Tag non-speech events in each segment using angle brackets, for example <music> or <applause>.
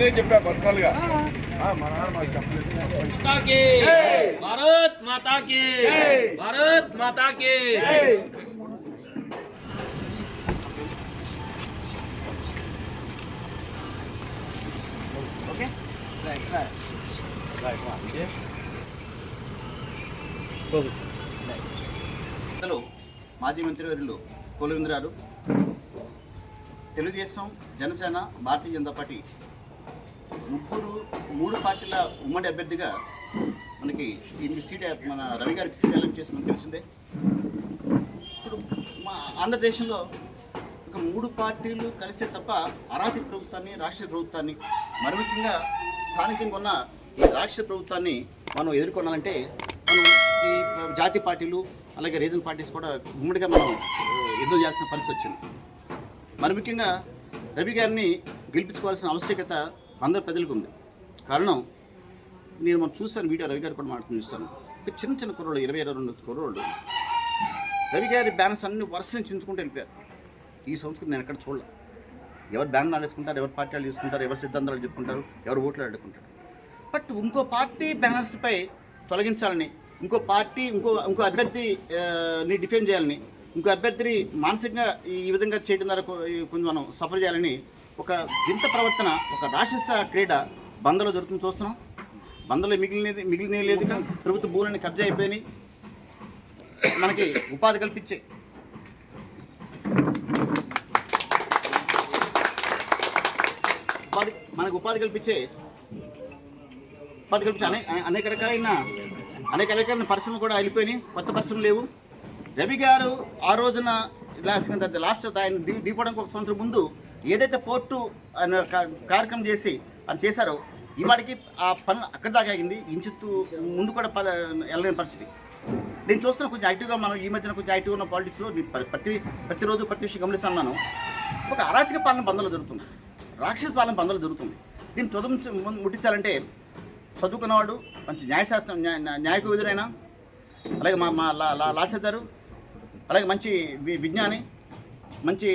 నేనే చెప్పా పర్సనల్గా భారత్ మాతాకి. భారత్ మాతాకి. హలో మాజీ మంత్రివర్యులు కొలువింద్రారు. తెలుగుదేశం జనసేన భారతీయ జనతా పార్టీ ముగ్గురు మూడు పార్టీల ఉమ్మడి అభ్యర్థిగా మనకి ఈ సీట్ మన రవి గారికి సీట్ ఎలక్ట్ చేసి మనకు తెలిసిందే. ఇప్పుడు మా ఆంధ్రదేశంలో ఒక మూడు పార్టీలు కలిసే తప్ప అరాచక ప్రభుత్వాన్ని రాష్ట్ర ప్రభుత్వాన్ని మరి ముఖ్యంగా స్థానికంగా ఉన్న ఈ రాష్ట్ర ప్రభుత్వాన్ని మనం ఎదుర్కొనాలంటే మనం ఈ జాతీయ పార్టీలు అలాగే రీజన్ పార్టీస్ కూడా ఉమ్మడిగా మనం ఎదురు చేయాల్సిన పరిస్థితి వచ్చింది. మరి ముఖ్యంగా రవి గారిని గెలిపించుకోవాల్సిన ఆవశ్యకత అందరి ప్రజలకు ఉంది. కారణం నేను మనం చూశాను వీడియో రవి గారు కూడా మాట్లాడుతూ చూస్తాను చిన్న చిన్న కుర్రోళ్ళు ఇరవై ఇరవై రెండు కుర్రోళ్ళు. రవి గారి బ్యానర్స్ అన్ని వరుసని చించుకుంటూ వెళ్ళిపోయారు. ఈ సంస్కృతి నేను ఎక్కడ చూడలే. ఎవరు బ్యానర్ వేసుకుంటారు ఎవరు పార్టీలు తీసుకుంటారు ఎవరు సిద్ధాంతాలు చెప్పుకుంటారు ఎవరు ఓట్లు ఆడుకుంటారు బట్ ఇంకో పార్టీ బ్యానర్స్పై తొలగించాలని ఇంకో పార్టీ ఇంకో ఇంకో అభ్యర్థిని డిఫెండ్ చేయాలని ఇంకో అభ్యర్థిని మానసికంగా ఈ విధంగా చేయడం ద్వారా కొంచెం మనం సఫర్ చేయాలని ఒక వింత ప్రవర్తన ఒక రాక్షస క్రీడ బందలో జరుగుతుంది చూస్తున్నాం. బందలో మిగిలినది మిగిలిన లేదు ప్రభుత్వ భూములని కబ్జా అయిపోయినాయి. మనకి ఉపాధి కల్పించే. ఉపాధి మనకు ఉపాధి కల్పించే ఉపాధి కల్పించే అనే అనేక రకాలైన అనేక రకాలైన పరిశ్రమలు కూడా వెళ్ళిపోయినాయి కొత్త పరిశ్రమలు లేవు. రవి గారు ఆ రోజున లాస్ట్ లాస్ట్ ఆయన దీ- దీపడానికి ఒక సంవత్సరం ముందు ఏదైతే పోర్టు కార్యక్రమం చేసి అని చేశారో ఇవాడికి ఆ పని అక్కడ దాకా ఆగింది ఇంచుతూ ముందు కూడా ప- వెళ్ళలేని పరిస్థితి. నేను చూస్తున్నా కొంచెం యాక్టివ్గా మనం ఈ మధ్యన కొంచెం యాక్టివ్గా ఉన్న పాలిటిక్స్లో ప్రతి ప్రతిరోజు ప్రతి విషయం గమనిస్తున్నాను. ఒక అరాచక పాలన బంధంలో జరుగుతుంది. రాక్షస పాలన బంధంలో జరుగుతుంది. దీన్ని చదువు ముట్టించాలంటే చదువుకున్నవాడు మంచి న్యాయశాస్త్రం న్యాయకు ఎదురైనా అలాగే మా మా లా లా లాచదారు అలాగే మంచి వి- విజ్ఞాని మంచి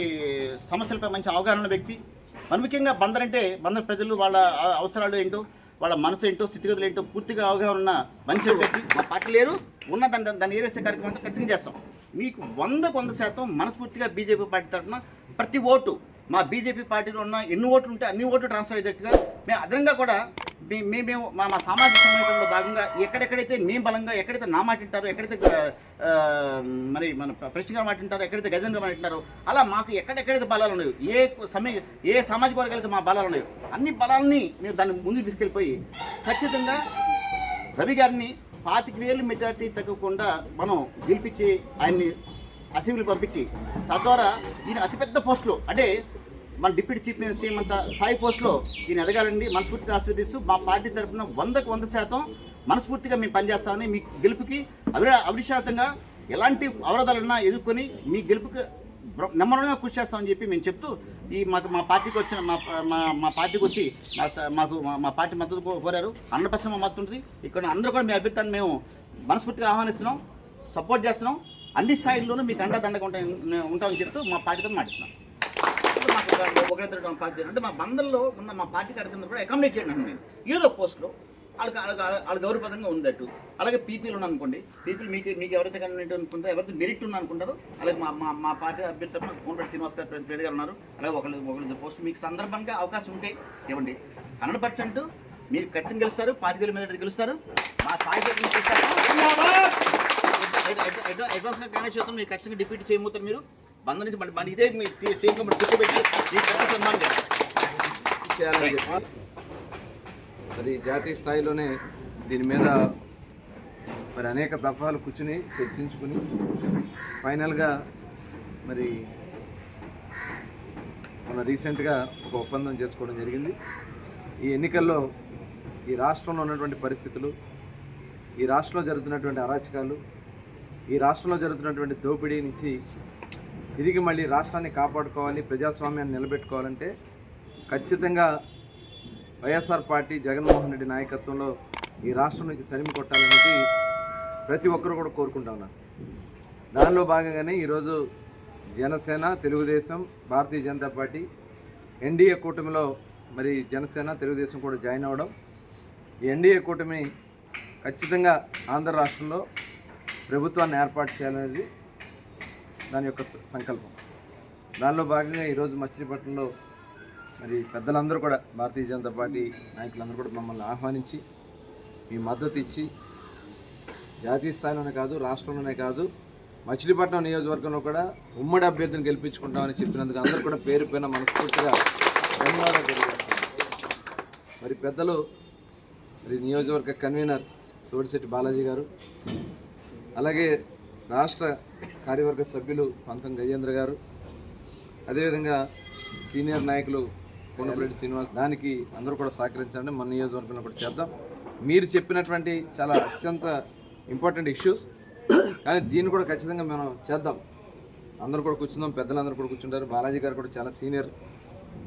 సమస్యలపై మంచి అవగాహన ఉన్న వ్యక్తి. మరి ముఖ్యంగా బందర్ అంటే బందర్ ప్రజలు వాళ్ళ అవసరాలు ఏంటో వాళ్ళ మనసు ఏంటో స్థితిగతులు ఏంటో పూర్తిగా అవగాహన ఉన్న మంచి వ్యక్తి. మా పార్టీ లేరు. ఉన్న దాని దాన్ని ఏరేసే కార్యక్రమం ఖచ్చితంగా చేస్తాం. మీకు వందకు వంద శాతం మనస్ఫూర్తిగా బీజేపీ పార్టీ తరఫున ప్రతి ఓటు మా బీజేపీ పార్టీలో ఉన్న ఎన్ని ఓట్లు ఉంటే అన్ని ఓట్లు ట్రాన్స్ఫర్ అయ్యేటట్టుగా మేము అదనంగా కూడా మే- మే- మేము మా మా సామాజిక సమయంలో భాగంగా ఎక్కడెక్కడైతే మేము బలంగా ఎక్కడైతే నా మాటింటారో ఎక్కడైతే మరి మన ప్రశ్నగా మాట ఎక్కడైతే గజంగా మాట అలా మాకు ఎక్కడెక్కడైతే బలాలు ఉన్నాయో ఏ సమయ ఏ సామాజిక వర్గాలైతే మా బలాలు ఉన్నాయో అన్ని బలాలని మేము దాన్ని ముందుకు తీసుకెళ్ళిపోయి ఖచ్చితంగా రవి గారిని పాతిక వేలు మెజార్టీ తగ్గకుండా మనం గెలిపించి ఆయన్ని అసెంబ్లీ పంపించి తద్వారా ఈయన అతిపెద్ద పోస్టులు అంటే మన డిప్యూటీ చీఫ్ మినిస్టర్ సీఎం అంత స్థాయి పోస్టులో ఈయన ఎదగాలండి. మనస్ఫూర్తిగా ఆశీర్దిస్తూ మా పార్టీ తరఫున వందకు వంద శాతం మనస్ఫూర్తిగా మేము పనిచేస్తామని మీ గెలుపుకి అవి అవిశాతంగా ఎలాంటి అవరోధాలన్నా ఎదుర్కొని మీ గెలుపుకి నెమ్మరంగా కృషి చేస్తామని చెప్పి మేము చెప్తూ ఈ మాకు మా పార్టీకి వచ్చిన మా మా మా పార్టీకి వచ్చి మాకు మా- పార్టీ మద్దతు కోరారు. హండ్రెడ్ పర్సెంట్ మా మద్దతు ఉంటుంది. ఇక్కడ అందరూ కూడా మీ అభ్యర్థాన్ని మేము మనస్ఫూర్తిగా ఆహ్వానిస్తున్నాం సపోర్ట్ చేస్తున్నాం. అన్ని స్థాయిల్లోనూ మీకు అండదండగా ఉంటా ఉంటామని చెప్తూ మా పార్టీతో మాటిస్తున్నాం. మాకు ఒక- ఒకరిద్దరు పార్టీ అంటే మా బంధంలో ఉన్న మా పార్టీ కార్యక్రమం కూడా అకామిడేట్ చేయండి అన్నాను నేను. ఏదో పోస్ట్లో వాళ్ళకి వాళ్ళకి వాళ్ళ గౌరవపదంగా ఉందట్టు అలాగే పీపీలు ఉన్నాను అనుకోండి పీపీలు మీకు మీకు ఎవరైతే కన్వీనెంట్ అనుకుంటారో ఎవరైతే మెరిట్ ఉన్న అనుకుంటారో అలాగే మా మా మా పార్టీ అభ్యర్థి తరఫున కోనరెడ్డి శ్రీనివాస్ గారు ప్రెసిడెంట్ గారు ఉన్నారు. అలాగే ఒకళ్ళు ఒకళ్ళు పోస్ట్ మీకు సందర్భంగా అవకాశం ఉంటే ఇవ్వండి. హండ్రెడ్ పర్సెంట్ మీరు ఖచ్చితంగా గెలుస్తారు పాతి వేల మీద గెలుస్తారు. మా స్థాయి అడ్వాన్స్గా క్యాన్వెస్ చేస్తాం. మీరు ఖచ్చితంగా డిప్యూటీ చేయమవుతారు మీరు. బంధ నుంచి మళ్ళీ ఇదే మీ సీఎం కంపెనీ కూర్చోబెట్టి మీకు ఖచ్చితంగా సన్మానం చేయాలని చెప్పి మరి జాతీయ స్థాయిలోనే దీని మీద మరి అనేక దఫాలు కూర్చుని చర్చించుకుని ఫైనల్గా మరి మన రీసెంట్గా ఒక ఒప్పందం చేసుకోవడం జరిగింది. ఈ ఎన్నికల్లో ఈ రాష్ట్రంలో ఉన్నటువంటి పరిస్థితులు ఈ రాష్ట్రంలో జరుగుతున్నటువంటి అరాచకాలు ఈ రాష్ట్రంలో జరుగుతున్నటువంటి దోపిడీ నుంచి తిరిగి మళ్ళీ రాష్ట్రాన్ని కాపాడుకోవాలి ప్రజాస్వామ్యాన్ని నిలబెట్టుకోవాలంటే ఖచ్చితంగా వైఎస్ఆర్ పార్టీ జగన్మోహన్ రెడ్డి నాయకత్వంలో ఈ రాష్ట్రం నుంచి తరిమి కొట్టాలనేది ప్రతి ఒక్కరు కూడా కోరుకుంటా ఉన్నారు. దానిలో భాగంగానే ఈరోజు జనసేన తెలుగుదేశం భారతీయ జనతా పార్టీ ఎన్డీఏ కూటమిలో మరి జనసేన తెలుగుదేశం కూడా జాయిన్ అవ్వడం ఈ ఎన్డీఏ కూటమి ఖచ్చితంగా ఆంధ్ర రాష్ట్రంలో ప్రభుత్వాన్ని ఏర్పాటు చేయాలనేది దాని యొక్క సంకల్పం. దానిలో భాగంగా ఈరోజు మచిలీపట్నంలో మరి పెద్దలందరూ కూడా భారతీయ జనతా పార్టీ నాయకులందరూ కూడా మమ్మల్ని ఆహ్వానించి మీ మద్దతు ఇచ్చి జాతీయ స్థాయిలోనే కాదు రాష్ట్రంలోనే కాదు మచిలీపట్నం నియోజకవర్గంలో కూడా ఉమ్మడి అభ్యర్థిని గెలిపించుకుంటామని చెప్పినందుకు అందరూ కూడా పేరు పైన మనస్ఫూర్తిగా ధన్యవాదాలు తెలియజేస్తాను మరి పెద్దలు మరి నియోజకవర్గ కన్వీనర్ సోడిశెట్టి బాలాజీ గారు అలాగే రాష్ట్ర కార్యవర్గ సభ్యులు పంతం గజేంద్ర గారు. అదేవిధంగా సీనియర్ నాయకులు కొండపల్లి శ్రీనివాస్ దానికి అందరూ కూడా సహకరించండి. మన నియోజకవర్గంలో కూడా చేద్దాం. మీరు చెప్పినటువంటి చాలా అత్యంత ఇంపార్టెంట్ ఇష్యూస్ కానీ దీన్ని కూడా ఖచ్చితంగా మనం చేద్దాం. అందరూ కూడా కూర్చుందాం. పెద్దలందరూ కూడా కూర్చుంటారు. బాలాజీ గారు కూడా చాలా సీనియర్.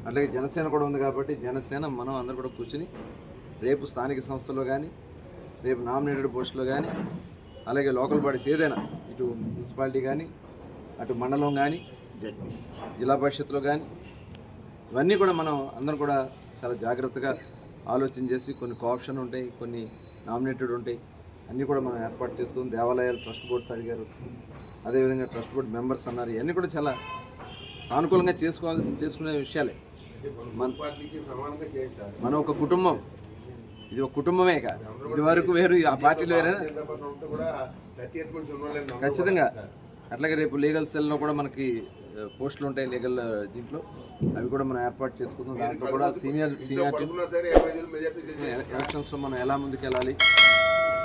అలాగే జనసేన కూడా ఉంది కాబట్టి జనసేన మనం అందరూ కూడా కూర్చుని రేపు స్థానిక సంస్థలో కానీ రేపు నామినేటెడ్ పోస్టులో కానీ అలాగే లోకల్ బాడీస్ ఏదైనా ఇటు మున్సిపాలిటీ కానీ అటు మండలం కానీ జిల్లా పరిషత్లో కానీ ఇవన్నీ కూడా మనం అందరం కూడా చాలా జాగ్రత్తగా ఆలోచన చేసి కొన్ని కోఆప్షన్ ఉంటాయి కొన్ని నామినేటెడ్ ఉంటాయి. అన్నీ కూడా మనం ఏర్పాటు చేసుకుని దేవాలయాలు ట్రస్ట్ బోర్డ్స్ అడిగారు అదేవిధంగా ట్రస్ట్ బోర్డ్ మెంబర్స్ అన్నారు. ఇవన్నీ కూడా చాలా సానుకూలంగా చేసుకోవాలి చేసుకునే విషయాలే. మన మనం ఒక కుటుంబం ఇది ఒక కుటుంబమే కాదు. ఇది వరకు వేరు ఆ పార్టీలు వేరే ఖచ్చితంగా. అట్లాగే రేపు లీగల్ సెల్లో కూడా మనకి పోస్టులు ఉంటాయి లీగల్ దీంట్లో. అవి కూడా మనం ఏర్పాటు చేసుకుందాం. దాంట్లో కూడా సీనియర్ సీనియర్ ఎలక్షన్స్లో మనం ఎలా ముందుకెళ్ళాలి?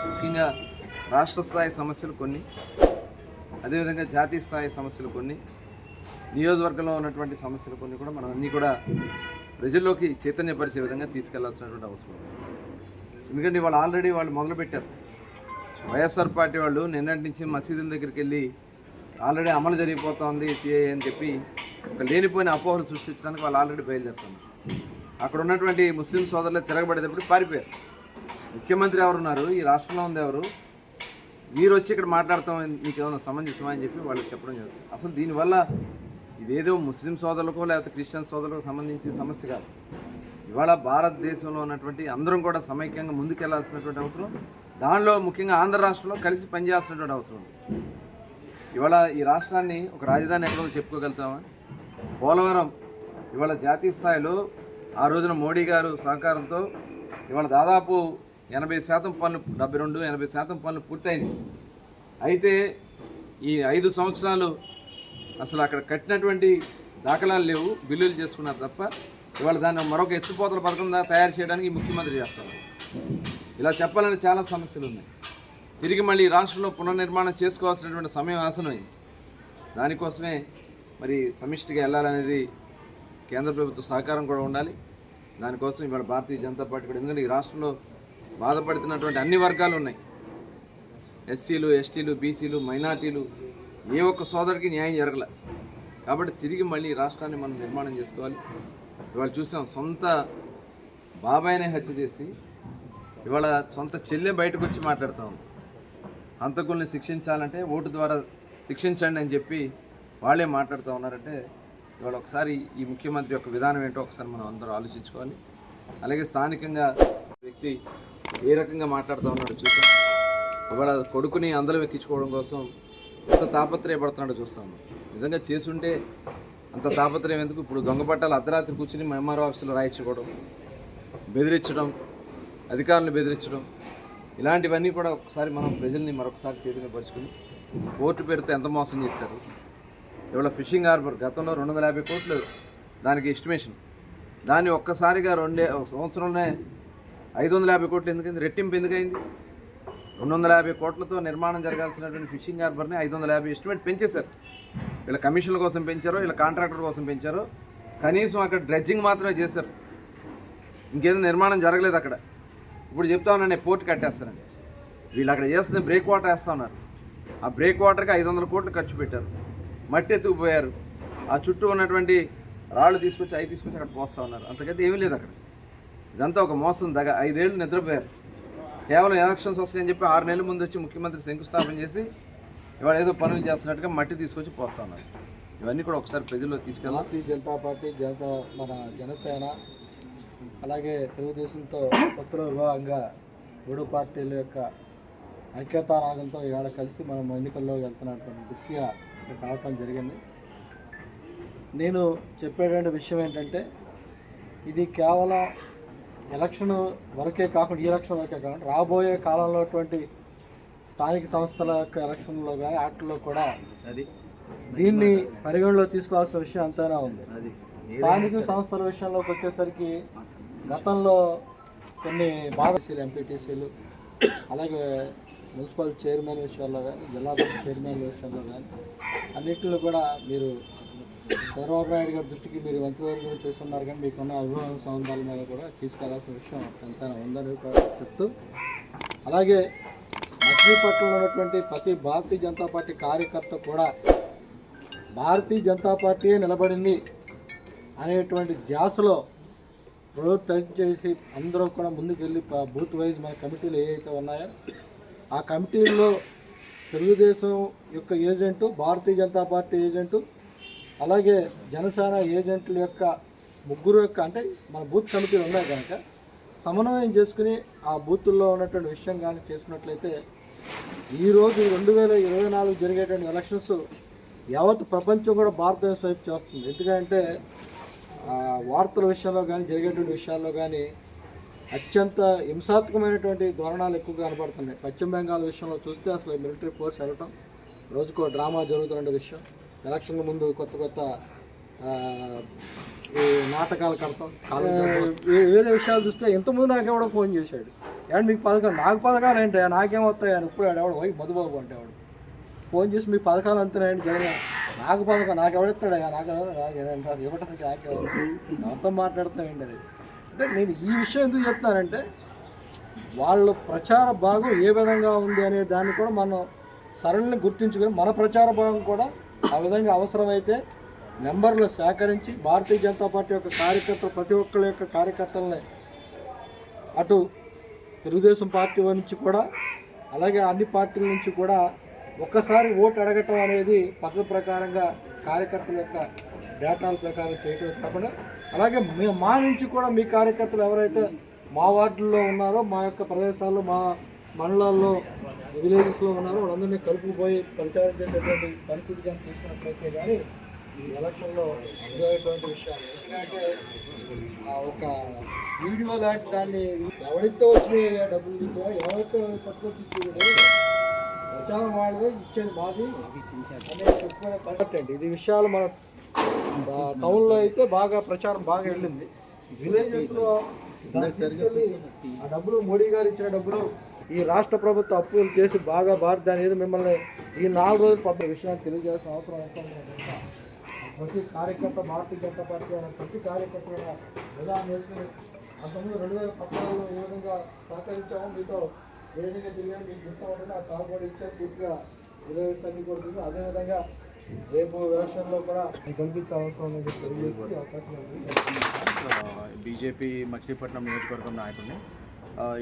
ముఖ్యంగా రాష్ట్ర స్థాయి సమస్యలు కొన్ని. అదేవిధంగా జాతీయ స్థాయి సమస్యలు కొన్ని. నియోజకవర్గంలో ఉన్నటువంటి సమస్యలు కొన్ని కూడా మనం అన్నీ కూడా ప్రజల్లోకి చైతన్యపరిచే విధంగా తీసుకెళ్ళాల్సినటువంటి అవసరం ఉంది. ఎందుకంటే వాళ్ళు ఆల్రెడీ వాళ్ళు మొదలుపెట్టారు వైఎస్ఆర్ పార్టీ వాళ్ళు నిన్నటి నుంచి మసీదుల దగ్గరికి వెళ్ళి ఆల్రెడీ అమలు జరిగిపోతోంది సిఐ అని చెప్పి ఒక లేనిపోయిన అపోహలు సృష్టించడానికి వాళ్ళు ఆల్రెడీ బయలుదేరుతున్నారు. అక్కడ ఉన్నటువంటి ముస్లిం సోదరులు తిరగబడేటప్పుడు పారిపోయారు. ముఖ్యమంత్రి ఎవరున్నారు ఈ రాష్ట్రంలో ఉంది ఎవరు? మీరు వచ్చి ఇక్కడ మాట్లాడతాం మీకు ఏమైనా సమంజసమా అని చెప్పి వాళ్ళకి చెప్పడం జరుగుతుంది. అసలు దీనివల్ల ఇదేదో ముస్లిం సోదరులకో లేకపోతే క్రిస్టియన్ సోదరులకు సంబంధించిన సమస్య కాదు. ఇవాళ భారతదేశంలో ఉన్నటువంటి అందరం కూడా సమైక్యంగా ముందుకెళ్ళాల్సినటువంటి అవసరం. దానిలో ముఖ్యంగా ఆంధ్ర రాష్ట్రంలో కలిసి పనిచేయాల్సినటువంటి అవసరం. ఉంది ఇవాళ ఈ రాష్ట్రాన్ని ఒక రాజధాని ఎక్కడో చెప్పుకోగలుగుతామా పోలవరం. ఇవాళ జాతీయ స్థాయిలో ఆ రోజున మోడీ గారు సహకారంతో ఇవాళ దాదాపు ఎనభై శాతం పనులు డెబ్బై రెండు ఎనభై శాతం పనులు పూర్తయినాయి. అయితే ఈ ఐదు సంవత్సరాలు అసలు అక్కడ కట్టినటువంటి దాఖలాలు లేవు బిల్లులు చేసుకున్నారు తప్ప ఇవాళ దాన్ని మరొక ఎత్తిపోతల పథకం తయారు చేయడానికి ముఖ్యమంత్రి చేస్తారు. ఇలా చెప్పాలని చాలా సమస్యలు ఉన్నాయి. తిరిగి మళ్ళీ రాష్ట్రంలో పునర్నిర్మాణం చేసుకోవాల్సినటువంటి సమయం ఆసనమైంది దానికోసమే మరి సమిష్టిగా వెళ్ళాలనేది కేంద్ర ప్రభుత్వ సహకారం కూడా ఉండాలి. దానికోసం ఇవాళ భారతీయ జనతా పార్టీ కూడా ఎందుకంటే ఈ రాష్ట్రంలో బాధపడుతున్నటువంటి అన్ని వర్గాలు ఉన్నాయి. ఎస్సీలు ఎస్టీలు బీసీలు మైనార్టీలు ఏ ఒక్క సోదరికి న్యాయం జరగలే. కాబట్టి తిరిగి మళ్ళీ రాష్ట్రాన్ని మనం నిర్మాణం చేసుకోవాలి. ఇవాళ చూసాం సొంత బాబాయినే హత్య చేసి ఇవాళ సొంత చెల్లె బయటకు వచ్చి మాట్లాడుతూ ఉంది. హంతకుల్ని శిక్షించాలంటే ఓటు ద్వారా శిక్షించండి అని చెప్పి వాళ్ళే మాట్లాడుతూ ఉన్నారంటే ఇవాళ ఒకసారి ఈ ముఖ్యమంత్రి యొక్క విధానం ఏంటో ఒకసారి మనం అందరూ ఆలోచించుకోవాలి. అలాగే స్థానికంగా వ్యక్తి ఏ రకంగా మాట్లాడుతూ ఉన్నాడో చూసాం. ఇవాళ కొడుకుని అందరూ ఎక్కించుకోవడం కోసం ఎంత తాపత్రయపడుతున్నాడో చూస్తాం. నిజంగా చేసుంటే అంత తాపత్రయం ఎందుకు? ఇప్పుడు దొంగ పట్టాలు అర్ధరాత్రి కూర్చుని ఎంఆర్ఓ ఆఫీసులో రాయించుకోవడం బెదిరించడం అధికారులను బెదిరించడం ఇలాంటివన్నీ కూడా ఒకసారి మనం ప్రజల్ని మరొకసారి చైతన్యపరుచుకుని కోర్టు పేరుతో ఎంత మోసం చేశారు? ఇవాళ ఫిషింగ్ హార్బర్ గతంలో రెండు వందల యాభై కోట్లు దానికి ఎస్టిమేషన్. దాన్ని ఒక్కసారిగా రెండే ఒక సంవత్సరంలోనే ఐదు వందల యాభై కోట్లు ఎందుకైంది? రెట్టింపు ఎందుకైంది? రెండు వందల యాభై కోట్లతో నిర్మాణం జరగాల్సినటువంటి ఫిషింగ్ హార్బర్ని ఐదు వందల యాభై ఎస్టిమేట్ పెంచేశారు. వీళ్ళ కమిషన్ల కోసం పెంచారో వీళ్ళ కాంట్రాక్టర్ కోసం పెంచారో. కనీసం అక్కడ డ్రెడ్జింగ్ మాత్రమే చేశారు. ఇంకేదో నిర్మాణం జరగలేదు అక్కడ. ఇప్పుడు చెప్తా ఉన్నాను నేను పోర్ట్ కట్టేస్తానండి వీళ్ళు అక్కడ చేస్తుంది బ్రేక్ వాటర్ వేస్తా ఉన్నారు. ఆ బ్రేక్ వాటర్కి ఐదు వందల కోట్లు ఖర్చు పెట్టారు. మట్టి ఎత్తుకుపోయారు. ఆ చుట్టూ ఉన్నటువంటి రాళ్ళు తీసుకొచ్చి అవి తీసుకొచ్చి అక్కడ పోస్తూ ఉన్నారు. అంతకంటే ఏమీ లేదు అక్కడ. ఇదంతా ఒక మోసం దగ ఐదేళ్ళు నిద్రపోయారు. కేవలం ఎలక్షన్స్ వస్తాయని చెప్పి ఆరు నెలల ముందు వచ్చి ముఖ్యమంత్రి శంకుస్థాపన చేసి ఇవాళ ఏదో పనులు చేస్తున్నట్టుగా మట్టి తీసుకొచ్చి పోస్తున్నారు ఇవన్నీ కూడా ఒకసారి ప్రజల్లో తీసుకెళ్ళాం భారతీయ జనతా పార్టీ జనతా మన జనసేన అలాగే తెలుగుదేశంతో ఉత్తర విభాగంగా మూడు పార్టీల యొక్క ఐక్యతారాగంతో ఇవాళ కలిసి మనం ఎన్నికల్లో వెళ్తున్నటువంటి దృష్ట్యా ఇక్కడ రావటం జరిగింది. నేను చెప్పేటువంటి విషయం ఏంటంటే ఇది కేవలం ఎలక్షన్ వరకే కాకుండా ఈ ఎలక్షన్ వరకే కాకుండా రాబోయే కాలంలో స్థానిక సంస్థల యొక్క ఎలక్షన్లో కానీ వాటిల్లో కూడా అది. దీన్ని పరిగణలో తీసుకోవాల్సిన విషయం అంతైనా ఉంది? స్థానిక సంస్థల విషయంలోకి వచ్చేసరికి గతంలో కొన్ని బాధశీలు ఎంపీటీసీలు అలాగే మున్సిపల్ చైర్మన్ విషయాల్లో కానీ జిల్లా చైర్మన్ విషయంలో కానీ అన్నింటిలో కూడా మీరు చంద్రబాబు నాయుడు గారి దృష్టికి మీరు మంత్రివర్గం చేస్తున్నారు కానీ మీకున్న అభిమాన సంబంధాల మీద కూడా తీసుకెళ్ళాల్సిన విషయం ఎంతైనా ఉందని కూడా చెప్తూ అలాగే మచిలీపట్నంలో ఉన్నటువంటి ప్రతి భారతీయ జనతా పార్టీ కార్యకర్త కూడా భారతీయ జనతా పార్టీయే నిలబడింది అనేటువంటి ధ్యాసలో ప్రభుత్వం చేసి అందరూ కూడా ముందుకెళ్ళి బూత్ వైజ్ మన కమిటీలు ఏవైతే ఉన్నాయో ఆ కమిటీల్లో తెలుగుదేశం యొక్క agent Bharatiya Janata party agent అలాగే జనసేన ఏజెంట్ల యొక్క ముగ్గురు యొక్క అంటే మన బూత్ కమిటీలు ఉన్నాయి కనుక సమన్వయం చేసుకుని ఆ బూతుల్లో ఉన్నటువంటి విషయం కానీ చేసుకున్నట్లయితే ఈరోజు రెండు వేల ఇరవై నాలుగు జరిగేటువంటి ఎలక్షన్స్ యావత్ ప్రపంచం కూడా భారతదేశం వైపు చేస్తుంది. ఎందుకంటే వార్తల విషయంలో కానీ జరిగేటువంటి విషయాల్లో కానీ అత్యంత హింసాత్మకమైనటువంటి ధోరణాలు ఎక్కువగా కనబడుతున్నాయి పశ్చిమ బెంగాల్ విషయంలో చూస్తే అసలు మిలిటరీ ఫోర్స్ వెళ్ళటం రోజుకో డ్రామా జరుగుతున్న విషయం. ఎలక్షన్ల ముందు కొత్త కొత్త నాటకాలు కడతాం వే- వేరే విషయాలు చూస్తే ఎంతమంది నాకు ఎవడో ఫోన్ చేశాడు. ఏమంటే మీకు పథకాలు నాకు పథకాలు ఏంటి నాకేం వస్తాయి అని ఇప్పుడు ఎవడు పోయి మధుబాబు అంటే వాడు ఫోన్ చేసి మీ పథకాలు అంతేనాయండి జగన్. నాకు పథకం నాకు ఎవడెత్తాడు నాకు నాకు ఇవ్వటానికి నాకు ఎవరితో మాట్లాడుతున్నాయండి అది. అంటే నేను ఈ విషయం ఎందుకు చెప్తున్నానంటే వాళ్ళ ప్రచార భాగం ఏ విధంగా ఉంది అనే దాన్ని కూడా మనం సరళిని గుర్తించుకొని మన ప్రచార భాగం కూడా ఆ విధంగా అవసరమైతే నెంబర్లు సేకరించి భారతీయ జనతా పార్టీ యొక్క కార్యకర్తలు ప్రతి ఒక్కళ్ళ యొక్క కార్యకర్తలని అటు తెలుగుదేశం పార్టీ నుంచి కూడా అలాగే అన్ని పార్టీల నుంచి కూడా ఒక్కసారి ఓటు అడగటం అనేది పద్ధతి ప్రకారంగా కార్యకర్తల యొక్క డేటాల ప్రకారం చేయటం కాకుండా అలాగే మే మా నుంచి కూడా మీ కార్యకర్తలు ఎవరైతే మా వార్డుల్లో ఉన్నారో మా యొక్క ప్రదేశాల్లో మా మండలాల్లో విలేజెస్లో ఉన్నారో. వాళ్ళందరినీ కలుపుకుపోయి ప్రచారం చేసేటువంటి పరిస్థితి కానీ తీసుకున్నట్లయితే కానీ ఈ ఎలక్షన్లో ఎదురయ్యేటువంటి విషయాలు ఎందుకంటే ఆ ఒక వీడియో లాంటి దాన్ని ఎవరితో వచ్చినాయి డబ్బులు ఎవరితో పట్టుకొచ్చి ప్రచారం వాళ్ళదే ఇచ్చేది మాది అనే చెప్పుకునే పరిస్థితి అండి. ఇది విషయాలు మన టౌన్లో అయితే బాగా ప్రచారం బాగా వెళ్ళింది. విలేజెస్లో ఆ డబ్బులు మోడీ గారు ఇచ్చిన డబ్బులు ఈ రాష్ట్ర ప్రభుత్వ అప్పులు చేసి బాగా భారత అనేది మిమ్మల్ని ఈ నాలుగు రోజులు పద్ధతి విషయాన్ని తెలియజేయాల్సిన అవసరం ఎంత ప్రతి కార్యకర్త భారతీయ జనతా పార్టీ అయిన ప్రతి కార్యకర్త కూడా విధానం చేసుకుని అంతకుముందు రెండు వేల పద్నాలుగులో ఏ విధంగా సహకరించామో మీతో ఏ విధంగా తిరిగాను మీకు గుర్తు ఆ ఆ కూడా ఇచ్చారు పూర్తిగా నిర్వహిస్తాన్ని కోరుతుంది అదేవిధంగా రేపు వ్యవసాయంలో కూడా కనిపించే అవసరం తెలియజేసి అవకాశం బీజేపీ మచిలీపట్నం నియోజకవర్గం నాయకుడిని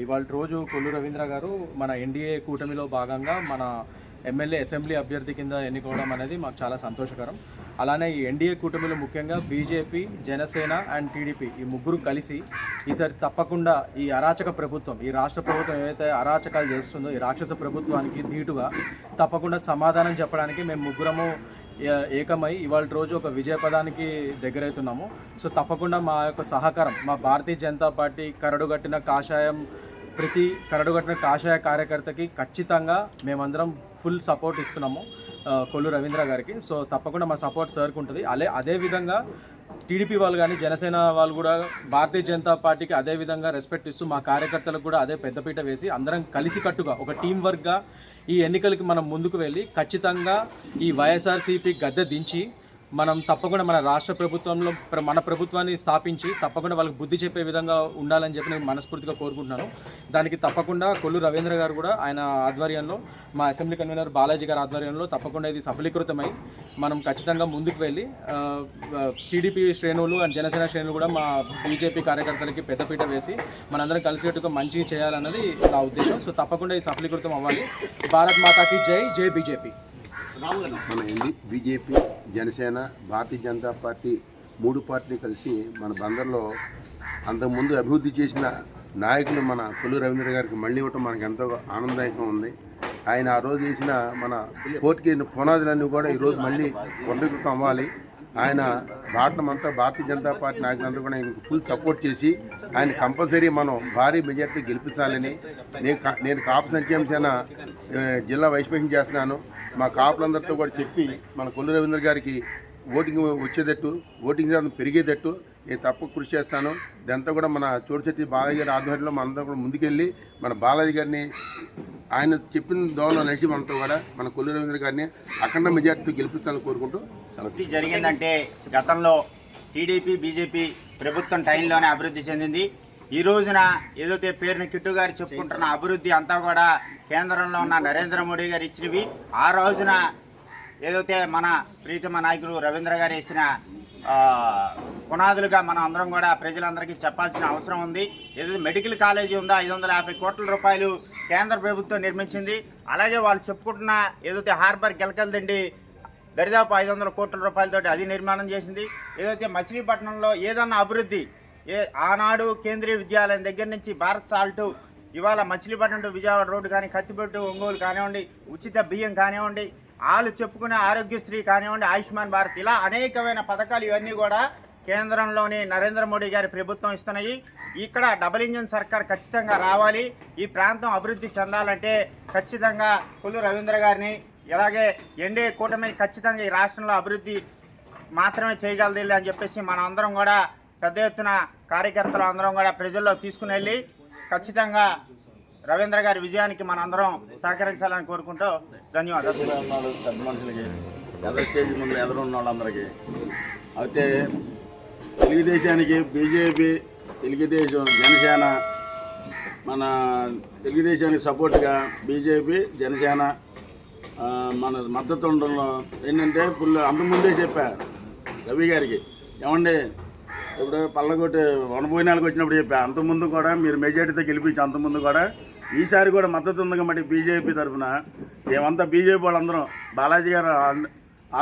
ఇవాళ రోజు కొల్లు రవీంద్ర గారు మన ఎన్డీఏ కూటమిలో భాగంగా మన ఎమ్మెల్యే అసెంబ్లీ అభ్యర్థి కింద ఎన్నుకోవడం అనేది మాకు చాలా సంతోషకరం. అలానే ఈ ఎన్డీఏ కూటమిలో ముఖ్యంగా బీజేపీ జనసేన అండ్ టీడీపీ ఈ ముగ్గురు కలిసి ఈసారి తప్పకుండా ఈ అరాచక ప్రభుత్వం ఈ రాష్ట్ర ప్రభుత్వం ఏదైతే అరాచకాలు చేస్తుందో ఈ రాక్షస ప్రభుత్వానికి ధీటుగా తప్పకుండా సమాధానం చెప్పడానికి మేము ముగ్గురము ఏకమై ఇవాళ రోజు ఒక విజయపదానికి దగ్గరవుతున్నాము. సో తప్పకుండా మా యొక్క సహకారం మా భారతీయ జనతా పార్టీ కరడుగట్టిన కాషాయం ప్రతి కరడుగట్టిన కాషాయ కార్యకర్తకి ఖచ్చితంగా మేమందరం ఫుల్ సపోర్ట్ ఇస్తున్నాము కొల్లు రవీంద్ర గారికి. సో తప్పకుండా మా సపోర్ట్ సార్కి ఉంటుంది. అదే అదేవిధంగా టీడీపీ వాళ్ళు కానీ జనసేన వాళ్ళు కూడా భారతీయ జనతా పార్టీకి అదే విధంగా రెస్పెక్ట్ ఇస్తూ మా కార్యకర్తలకు కూడా అదే పెద్దపీట వేసి అందరం కలిసికట్టుగా ఒక టీం వర్క్గా ఈ ఎన్నికలకి మనం ముందుకు వెళ్ళి ఖచ్చితంగా ఈ వైఎస్ఆర్సీపీ గద్దె దించి మనం తప్పకుండా మన రాష్ట్ర ప్రభుత్వంలో ప్ర- మన ప్రభుత్వాన్ని స్థాపించి తప్పకుండా వాళ్ళకి బుద్ధి చెప్పే విధంగా ఉండాలని చెప్పి నేను మనస్ఫూర్తిగా కోరుకుంటున్నాను. దానికి తప్పకుండా కొల్లు రవీంద్ర గారు కూడా ఆయన ఆధ్వర్యంలో మా అసెంబ్లీ కన్వీనర్ బాలాజీ గారి ఆధ్వర్యంలో తప్పకుండా ఇది సఫలీకృతమై మనం ఖచ్చితంగా ముందుకు వెళ్ళి టీడీపీ శ్రేణులు అండ్ జనసేన శ్రేణులు కూడా మా బీజేపీ కార్యకర్తలకి పెద్దపీట వేసి మనందరం కలిసేట్టుగా మంచిగా చేయాలన్నది నా ఉద్దేశం. సో తప్పకుండా ఇది సఫలీకృతం అవ్వాలి. భారత్ మాతాకి జై జై బీజేపీ. మన NDA BJP Janasena Bharatiya Janata party మూడు పార్టీలు కలిసి మన బందర్లో అంతకుముందు అభివృద్ధి చేసిన నాయకులు మన కొల్లు రవీంద్ర గారికి మళ్ళీ ఇవ్వటం మనకు ఎంతో ఆనందదాయకం ఉంది. ఆయన ఆ రోజు చేసిన మన కోర్టుకి పునాదులన్నీ కూడా ఈరోజు మళ్ళీ <laughs> పునరుద్ధృతం అవ్వాలి. ఆయన భారతం అంతా భారతీయ జనతా పార్టీ నాయకులందరూ కూడా ఆయనకు ఫుల్ సపోర్ట్ చేసి ఆయన కంపల్సరీ మనం భారీ మెజార్టీ గెలిపించాలని నేను కా- నేను కాపు సంక్షేమ సేన జిల్లా వైస్ ప్రెసిడెంట్ చేస్తున్నాను. మా కాపులందరితో కూడా చెప్పి మన కొల్లు రవీంద్ర గారికి ఓటింగ్ వచ్చేటట్టు ఓటింగ్ శాతం పెరిగేటట్టు నేను తప్పక కృషి చేస్తాను. ఇదంతా కూడా మన చోటుశెట్టి బాలయ్య గారి ఆధ్వర్యంలో మనందరం కూడా ముందుకెళ్ళి మన బాలయ్య గారిని ఆయన చెప్పిన దోవలో నడిచి మనతో కూడా మన కొల్లు రవీంద్ర గారిని అఖండ మెజార్టీతో గెలిపిస్తానని కోరుకుంటూ సెలవు. జరిగిందంటే గతంలో టీడీపీ బీజేపీ ప్రభుత్వం టైంలోనే అభివృద్ధి చెందింది. ఈ రోజున ఏదైతే పేరుని కిట్టు గారు చెప్పుకుంటున్న అభివృద్ధి అంతా కూడా కేంద్రంలో ఉన్న నరేంద్ర మోడీ గారు ఇచ్చినవి. ఆ రోజున ఏదైతే మన ప్రీతమ నాయకులు రవీంద్ర గారు వేసిన పునాదులుగా మనం అందరం కూడా ప్రజలందరికీ చెప్పాల్సిన అవసరం ఉంది. ఏదైతే మెడికల్ కాలేజీ ఉందో ఐదు వందల యాభై కోట్ల రూపాయలు కేంద్ర ప్రభుత్వం నిర్మించింది. అలాగే వాళ్ళు చెప్పుకుంటున్న ఏదైతే హార్బర్ గిలకలదండి దరిదాపు ఐదు వందల కోట్ల రూపాయలతోటి అది నిర్మాణం చేసింది. ఏదైతే మచిలీపట్నంలో ఏదన్నా అభివృద్ధి ఏ ఆనాడు కేంద్రీయ విద్యాలయం దగ్గర నుంచి భారత్ సాల్ట్ ఇవాళ మచిలీపట్నం టు విజయవాడ రోడ్డు కానీ కత్తిపెట్టు ఒంగోలు కానివ్వండి ఉచిత బియ్యం కానివ్వండి వాళ్ళు చెప్పుకునే ఆరోగ్యశ్రీ కానివ్వండి ఆయుష్మాన్ భారత్ ఇలా అనేకమైన పథకాలు ఇవన్నీ కూడా కేంద్రంలోని నరేంద్ర మోడీ గారి ప్రభుత్వం ఇస్తున్నాయి. ఇక్కడ డబుల్ ఇంజిన్ సర్కార్ ఖచ్చితంగా రావాలి. ఈ ప్రాంతం అభివృద్ధి చెందాలంటే ఖచ్చితంగా కొల్లు రవీంద్ర గారిని ఇలాగే ఎన్డీఏ కూటమి ఖచ్చితంగా ఈ రాష్ట్రంలో అభివృద్ధి మాత్రమే చేయగలదు అని చెప్పేసి మనం అందరం కూడా పెద్ద ఎత్తున కార్యకర్తలు అందరం కూడా ప్రజల్లో తీసుకుని వెళ్ళి ఖచ్చితంగా రవీంద్ర గారి విజయానికి మనందరం సహకరించాలని కోరుకుంటూ ధన్యవాదాలు. ఉన్నాడు పెద్ద మనుషులకి స్టేజ్ ముందు ఎదురున్న వాళ్ళందరికీ. అయితే తెలుగుదేశానికి బీజేపీ తెలుగుదేశం జనసేన మన తెలుగుదేశానికి సపోర్ట్గా బీజేపీ జనసేన మన మద్దతు ఉండడంలో ఏంటంటే ఫుల్ అంతకుముందే చెప్పా రవి గారికి. ఏమండి ఇప్పుడు పల్లకొట్టి వనభోజనాలకు వచ్చినప్పుడు చెప్పా అంతకుముందు కూడా మీరు మెజార్టీతో గెలిపించి అంతకుముందు కూడా ఈసారి కూడా మద్దతు ఉంది కాబట్టి బీజేపీ తరఫున. మేమంతా బీజేపీ వాళ్ళందరం. బాలాజీ గారు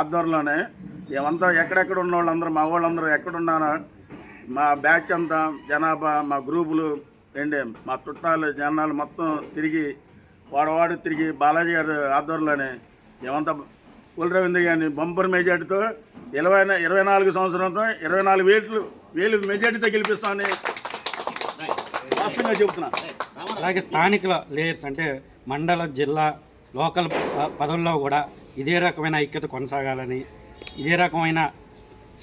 ఆధ్వర్యంలోనే ఏమంతా ఎక్కడెక్కడ ఉన్న వాళ్ళందరూ మా వాళ్ళందరూ ఎక్కడున్నారో? మా బ్యాచ్ అంతా జనాభా మా గ్రూపులు ఏంటి మా చుట్టాలు జనాలు మొత్తం తిరిగి వాడవాడు తిరిగి బాలాజీ గారు ఆధ్వర్యంలోనే ఏమంతా కులరవీంద్ర గారిని బంపర్ మెజార్టీతో ఇరవై ఇరవై నాలుగు సంవత్సరంతో ఇరవై నాలుగు వేలు వేలు మెజార్టీతో గెలిపిస్తామని స్పష్టంగా చెబుతున్నా. అలాగే స్థానిక లేయర్స్ అంటే మండల జిల్లా లోకల్ పదవుల్లో కూడా ఇదే రకమైన ఐక్యత కొనసాగాలని ఇదే రకమైన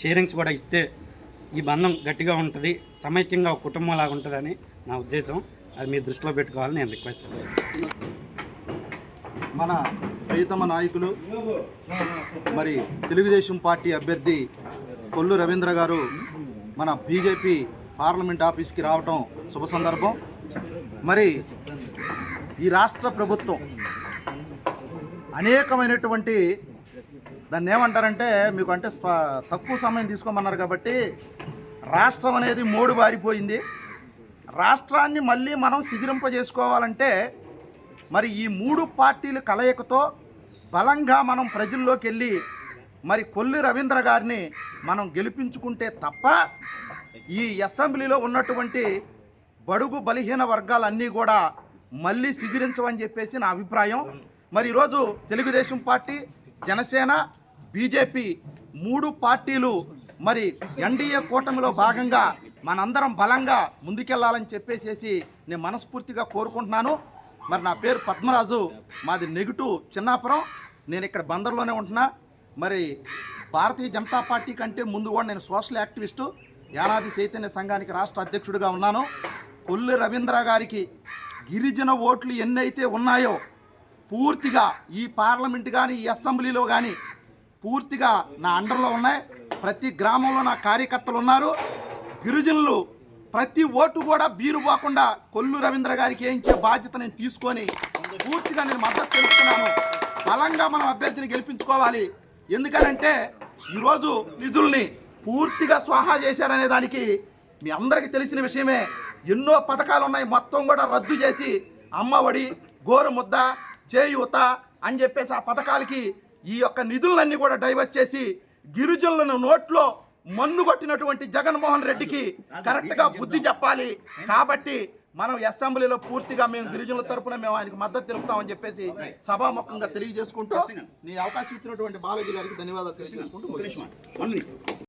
షేరింగ్స్ కూడా ఇస్తే ఈ బంధం గట్టిగా ఉంటుంది సమైక్యంగా ఒక కుటుంబం లాగా ఉంటుందని నా ఉద్దేశం. అది మీరు దృష్టిలో పెట్టుకోవాలని నేను రిక్వెస్ట్ చేస్తాను. మన ప్రియతమ నాయకులు మరి తెలుగుదేశం పార్టీ అభ్యర్థి కొల్లు రవీంద్ర గారు మన బీజేపీ పార్లమెంట్ ఆఫీస్కి రావటం శుభ సందర్భం. మరి ఈ రాష్ట్ర ప్రభుత్వం అనేకమైనటువంటి దాన్ని ఏమంటారంటే మీకు అంటే తక్కువ సమయం తీసుకోమన్నారు కాబట్టి రాష్ట్రం అనేది మూడు బారిపోయింది. రాష్ట్రాన్ని మళ్ళీ మనం శిథిలింపజేసుకోవాలంటే మరి ఈ మూడు పార్టీల కలయికతో బలంగా మనం ప్రజల్లోకి వెళ్ళి మరి కొల్లి రవీంద్ర గారిని మనం గెలిపించుకుంటే తప్ప ఈ అసెంబ్లీలో ఉన్నటువంటి బడుగు బలహీన వర్గాలన్నీ కూడా మళ్ళీ శిథిరించవని చెప్పేసి నా అభిప్రాయం. మరి ఈరోజు తెలుగుదేశం పార్టీ జనసేన బీజేపీ మూడు పార్టీలు మరి ఎన్డీఏ కూటమిలో భాగంగా మనందరం బలంగా ముందుకెళ్ళాలని చెప్పేసేసి నేను మనస్ఫూర్తిగా కోరుకుంటున్నాను. మరి నా పేరు పద్మరాజు మాది నెగిటివ్ చిన్నాపురం. నేను ఇక్కడ బందర్లోనే ఉంటున్నా. మరి భారతీయ జనతా పార్టీ కంటే ముందు కూడా నేను సోషల్ యాక్టివిస్టు యానాది చైతన్య సంఘానికి రాష్ట్ర అధ్యక్షుడిగా ఉన్నాను. కొల్లు రవీంద్ర గారికి గిరిజన ఓట్లు ఎన్నైతే ఉన్నాయో పూర్తిగా ఈ పార్లమెంట్ కానీ ఈ అసెంబ్లీలో కానీ పూర్తిగా నా అండర్లో ఉన్నాయి. ప్రతి గ్రామంలో నా కార్యకర్తలు ఉన్నారు. గిరిజనులు ప్రతి ఓటు కూడా బీరు పోకుండా కొల్లు రవీంద్ర గారికి వేయించే బాధ్యత నేను తీసుకొని పూర్తిగా నేను మద్దతు తెలుపుతున్నాను. బలంగా మనం అభ్యర్థిని గెలిపించుకోవాలి. ఎందుకనంటే ఈరోజు నిధుల్ని పూర్తిగా స్వాహా చేశారనే దానికి మీ అందరికీ తెలిసిన విషయమే. ఎన్నో పథకాలు ఉన్నాయి. మొత్తం కూడా రద్దు చేసి అమ్మఒడి గోరుముద్ద చేయూత అని చెప్పేసి ఆ పథకాలకి ఈ యొక్క నిధులన్నీ కూడా డైవర్ట్ చేసి గిరిజనులను నోట్లో మన్ను కొట్టినటువంటి జగన్మోహన్ రెడ్డికి కరెక్ట్గా బుద్ధి చెప్పాలి. కాబట్టి మనం అసెంబ్లీలో పూర్తిగా మేము గిరిజనుల తరపున మేము ఆయనకు మద్దతు తెలుపుతామని చెప్పేసి సభాముఖంగా తెలియజేసుకుంటూ నీ అవకాశం ఇచ్చినటువంటి బాలాజీ గారికి ధన్యవాదాలు తెలియజేసుకుంటూ